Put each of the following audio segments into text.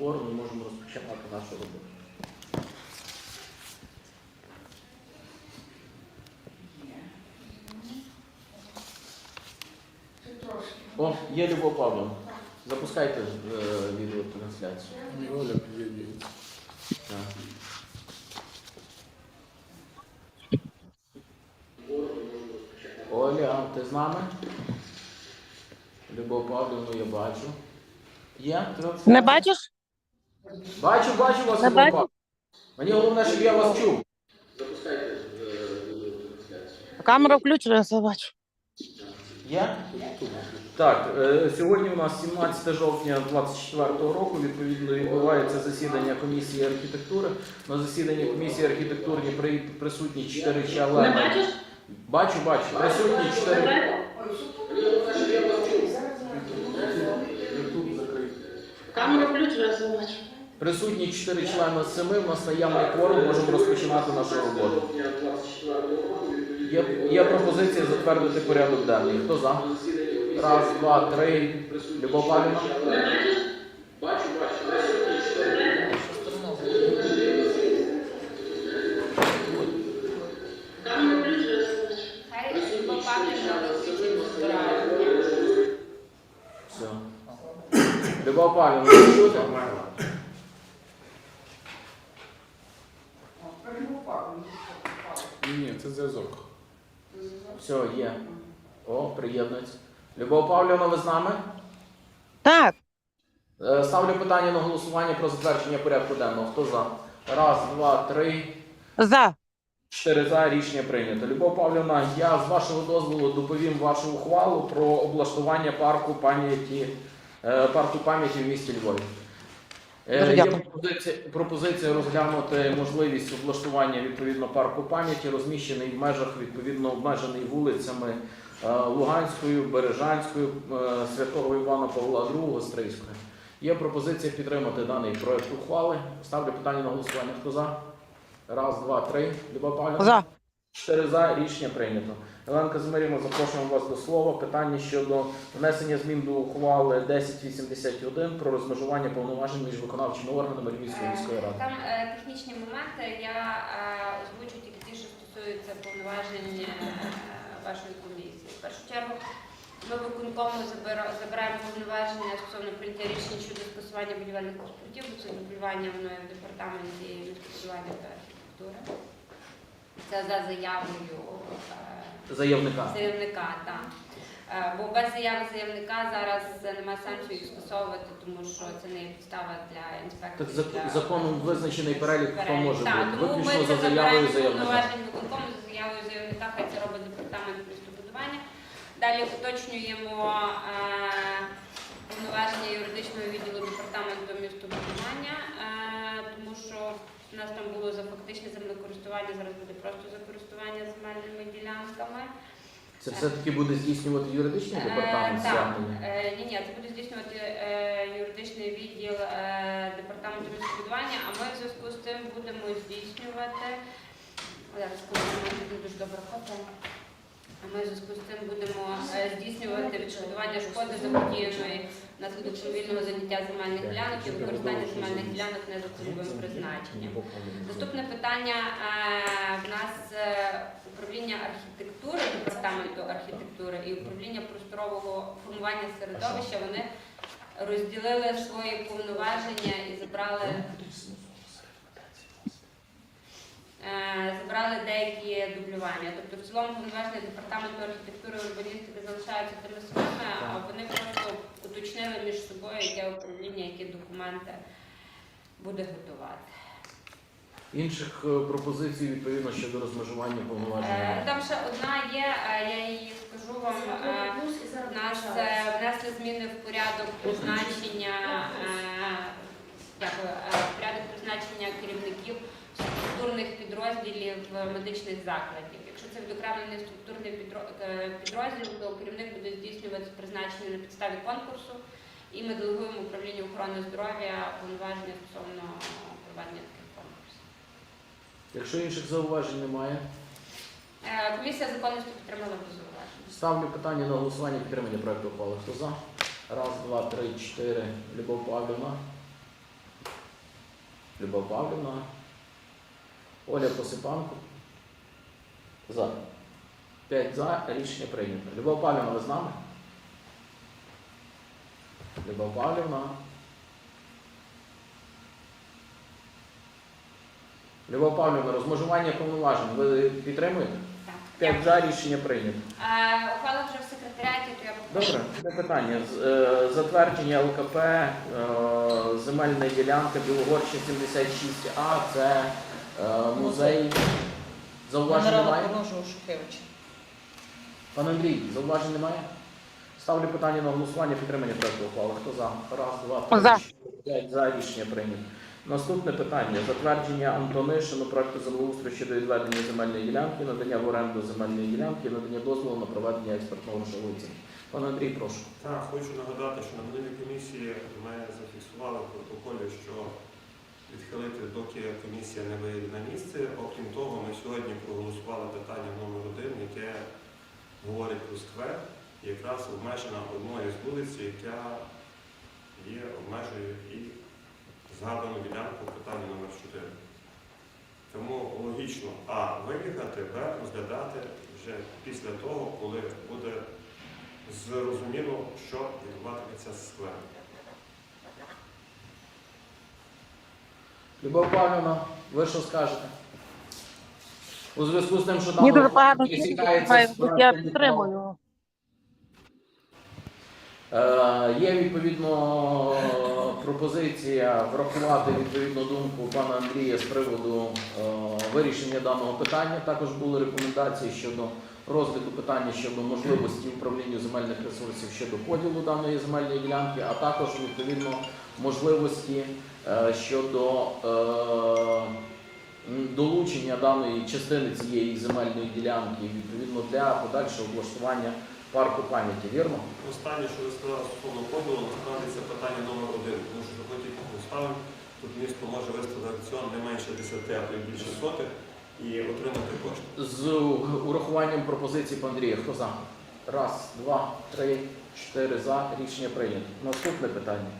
кворум і можемо розпочинати нашу роботу. О, є Любов Павловна. Запускайте е, відеотрансляцію. Оля під'єднується. Оля, ти з нами? Любов Павлівну я бачу. Є? трансляція? Не бачиш? Бачу, бачу вас, Не бачу. Мені головне, щоб я вас чув. Запускайте е, відеотрансляцію. Камера включена, я бачу. Є? Так, е, сьогодні у нас 17 жовтня 2024 року. Відповідно відбувається засідання комісії архітектури. На засіданні комісії архітектурні при- присутні 4 члени. Не бачиш? Бачу, бачу. Присутні 4. Присутні 4 члени з 7. У нас наявний кворум, можемо розпочинати нашу роботу. Є, є пропозиція затвердити порядок денний. Хто за? Раз, два, три. Любов Павлівна? Бачу, бачу. Камера включена, я все бачу. Хай попали, що ви збирають. Все. Любов Павлівна, ви чути? Ні, ні, це зв'язок. Все, є. О, приєднується. Любов Павлівна, ви з нами? Так, Е, Ставлю питання на голосування про затвердження порядку денного. Хто за? Раз, два, три, за. чотири за. Рішення прийнято. Любов Павлівна, я з вашого дозволу доповім вашу ухвалу про облаштування парку пам'яті е, парку пам'яті в місті Львові. Е, Дуже Є дякую. пропозиція, пропозиція розглянути можливість облаштування відповідно парку пам'яті, розміщений в межах відповідно обмежений вулицями е, Луганською, Бережанською, е, Святого Івана Павла II, Стрийською. Є пропозиція підтримати даний проект ухвали. Ставлю питання на голосування. Хто за? Раз, два, три. Люба Павлівна? За. Чотири за. Рішення прийнято. Оленка Змирімо, запрошуємо вас до слова. Питання щодо внесення змін до ухвали 1081 про розмежування повноважень між виконавчими органами Львівської міської ради. Там е, технічні моменти. Я е, озвучу тільки ті, що стосуються повноважень е, вашої комісії. В першу чергу ми виконкому забира- забираємо повноваження стосовно прийняття рішень щодо скасування будівельних паспортів, бо це дублювання мною в департаменті містобудування та архітектури. Це за заявою. е, Заявника. Заявника, так. Е, Бо без заяви заявника зараз немає сенсу їх скасовувати, тому що це не є підстава для Так зак- законом визначений перелік, хто може Так, бути. тому Виключно за заявою заявника. виконкому за заявою заявника, хай це робить департамент містобудування. Далі уточнюємо е, повноваження юридичного відділу департаменту містобудування, е, тому що у нас там було за фактичне землекористування, зараз буде просто за користування земельними ділянками. Це все-таки буде здійснювати юридичний департамент Е, Так. Е, ні, ні, це буде здійснювати е, юридичний відділ департаменту містобудування, а ми в зв'язку з цим будемо здійснювати. Зараз дуже фото. А ми в зв'язку з цим будемо здійснювати відшкодування шкоди заподіяної внаслідок повільного заняття земельних ділянок і використання земельних ділянок не за цільовим призначенням. Наступне питання е, в нас е, управління архітектури, департаменту архітектури і управління просторового формування середовища. Вони розділили свої повноваження і забрали, е, забрали деякі дублювання. Тобто в цілому повноваження департаменту архітектури і урбаністики залишаються тими самими, а вони просто уточнили між собою, яке управління, які документи буде готувати. Інших е, пропозицій відповідно щодо розмежування повноважень. Е. Там ще одна є, е, я її скажу вам. Нас внесли зміни в порядок призначення, дякую, порядок призначення керівників структурних підрозділів медичних закладів. Якщо це відокремлений структурний підрозділ, то керівник буде здійснювати на підставі конкурсу, і ми делегуємо управлінню охорони здоров'я повноваження стосовно проведення таких конкурсів. Якщо інших зауважень немає, Е, Комісія законності підтримала без зауважень. ставлю питання на голосування підтримання проекту ухвали. Хто за? Раз, два, три, чотири. Любов Павлівна. Любов Павлівна. Оля Посипанко. За. П'ять за. Рішення прийнято. Любов Павлівна, ви з нами? Любов Павлівна. Любов Павлівна, розмежування повноважень. Ви підтримуєте? Так. П'ять за рішення прийнято. Ухвала вже в секретаріаті, то я попрошу. Добре, це питання. З- е, Затвердження ЛКП е, земельної ділянки Білогорща 76А. Це е, музей. Зауважень Генерала немає? Шухевича. Пан Андрій, зауважень немає? Ставлю питання на голосування підтримання проекту ухвали. Хто за? Раз, два, три, За. п'ять за рішення прийнято. Наступне питання: затвердження Антонишину проекту землеустрою щодо відведення земельної ділянки, надання в оренду земельної ділянки, надання дозволу на проведення експертного грошової оцінки. Пане Андрій, прошу. Так, хочу нагадати, що на минулій комісії ми зафіксували в протоколі, що відхилити, доки комісія не виїде на місце. Окрім того, ми сьогодні проголосували питання номер один, яке говорить про сквер, якраз обмежена одною з вулиць, яка є обмежує і згадану ділянку питання номер 4. Тому логічно А виїхати, Б розглядати вже після того, коли буде зрозуміло, що відбуватиметься з сквером. Любов Павлівна, ви що скажете? У зв'язку з тим, що дуже там погано пересікається маю з я підтримую. Е, Є відповідно пропозиція врахувати відповідну думку пана Андрія з приводу е, вирішення даного питання. Також були рекомендації щодо розгляду питання щодо можливості управління земельних ресурсів щодо поділу даної земельної ділянки, а також відповідно можливості е, щодо долучення даної частини цієї земельної ділянки відповідно для подальшого облаштування парку пам'яті. Вірно? Останнє, що ви сказали стосовно поділу, насправді це питання номер один, тому що тільки поставимо, тут місто може виставити аукціон не менше 10, а то й більше сотих і отримати кошти. З урахуванням пропозицій пана Андрія. Хто за? Раз, два, три, чотири за. Рішення прийнято. Наступне питання.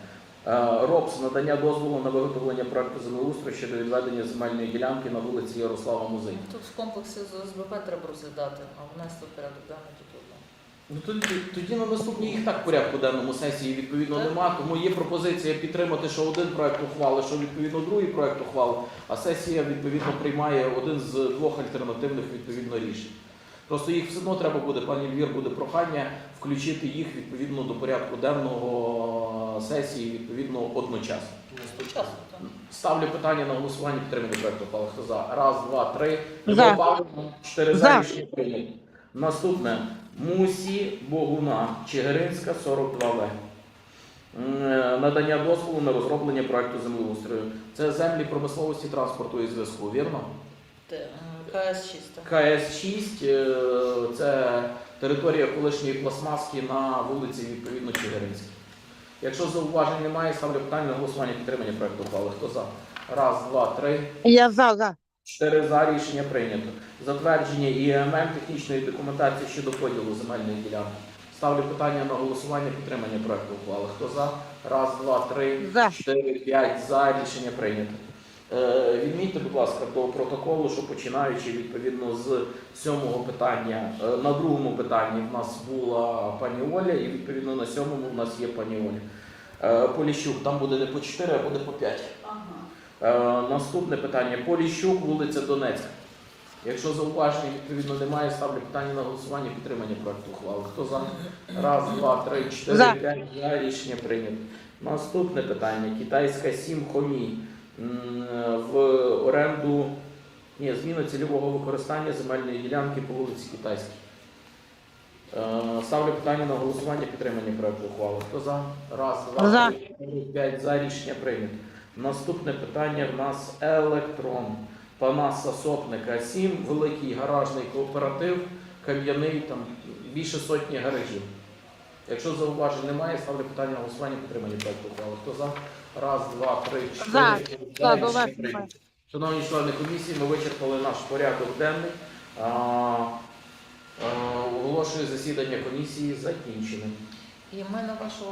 Е, РОПС надання дозволу на виготовлення проекту землеустрою щодо відведення земельної ділянки на вулиці Ярослава Музик. Тут в комплексі з ОСББ треба розглядати, а в нас тут порядок денний тут. Ну тоді, тоді на наступній їх так в порядку денному сесії відповідно Так. нема. Тому є пропозиція підтримати, що один проект ухвали, що відповідно другий проект ухвали, а сесія відповідно приймає один з двох альтернативних відповідно рішень. Просто їх все одно треба буде, пані Львір, буде прохання включити їх відповідно до порядку денного сесії відповідно одночасно. Там. Ставлю питання на голосування підтримання проекту ухвали. Хто за? Раз, два, три. За. Любов Павлівна, Чотири за За. рішення прийнято. Наступне. Мусі Богуна, Чигиринська, 42В. Е, Надання дозволу на розроблення проекту землеустрою. Це землі промисловості, транспорту і зв'язку, вірно? КС чисто. КС-6 е, це територія колишньої пластмаски на вулиці відповідно Чигиринській. Якщо зауважень немає, ставлю питання на голосування підтримання проекту ухвали. Хто за? Раз, два, три. Я за, за. Чотири за рішення прийнято. Затвердження ІММ технічної документації щодо поділу земельної ділянки. Ставлю питання на голосування підтримання проекту ухвали. Хто за? Раз, два, три, За. чотири, п'ять за рішення прийнято. Е, відмітьте, будь ласка, до протоколу, що починаючи відповідно з сьомого питання, е, на другому питанні в нас була пані Оля, і відповідно на сьомому в нас є пані Оля. Е, Поліщук, там буде не по 4, а буде по 5. Е, наступне питання. Поліщук, вулиця Донецька. Якщо зауважень відповідно немає, ставлю питання на голосування підтримання проекту ухвали. Хто за? Раз, два, три, чотири, За. п'ять. За рішення прийнято. Наступне питання. Китайська сім хомі в оренду. Ні, зміна цільового використання земельної ділянки по вулиці Китайській. Е, Ставлю питання на голосування підтримання проекту ухвали. Хто за? Раз, два, За. три, чотири, п'ять. За рішення прийнято. Наступне питання в нас електрон. Панаса Сотника 7, великий гаражний кооператив, кам'яний, там більше сотні гаражів. Якщо зауважень немає, ставлю питання на голосування підтримання проекту ухвали. Хто за? Раз, два, три, чотири. За. завершено. прийнято. Шановні члени комісії, ми вичерпали наш порядок денний. А, а, Оголошую засідання комісії закінченим. І ми на вашу